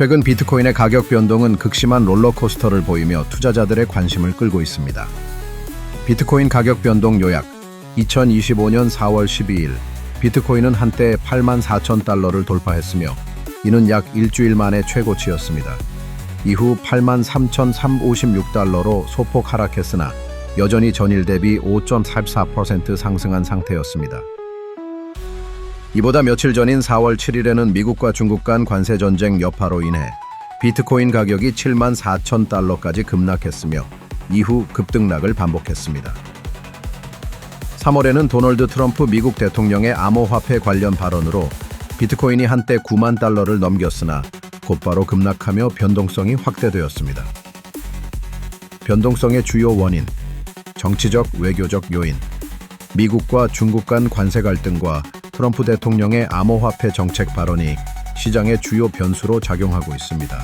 최근 비트코인의 가격 변동은 극심한 롤러코스터를 보이며 투자자들의 관심을 끌고 있습니다. 비트코인 가격 변동 요약 2025년 4월 12일 비트코인은 한때 8만 4천 달러를 돌파했으며 이는 약 일주일 만의 최고치였습니다. 이후 8만 3,356달러로 소폭 하락했으나 여전히 전일 대비 5.84% 상승한 상태였습니다. 이보다 며칠 전인 4월 7일에는 미국과 중국 간 관세 전쟁 여파로 인해 비트코인 가격이 7만 4천 달러까지 급락했으며 이후 급등락을 반복했습니다. 3월에는 도널드 트럼프 미국 대통령의 암호화폐 관련 발언으로 비트코인이 한때 9만 달러를 넘겼으나 곧바로 급락하며 변동성이 확대되었습니다. 변동성의 주요 원인, 정치적, 외교적 요인, 미국과 중국 간 관세 갈등과 트럼프 대통령의 암호화폐 정책 발언이 시장의 주요 변수로 작용하고 있습니다.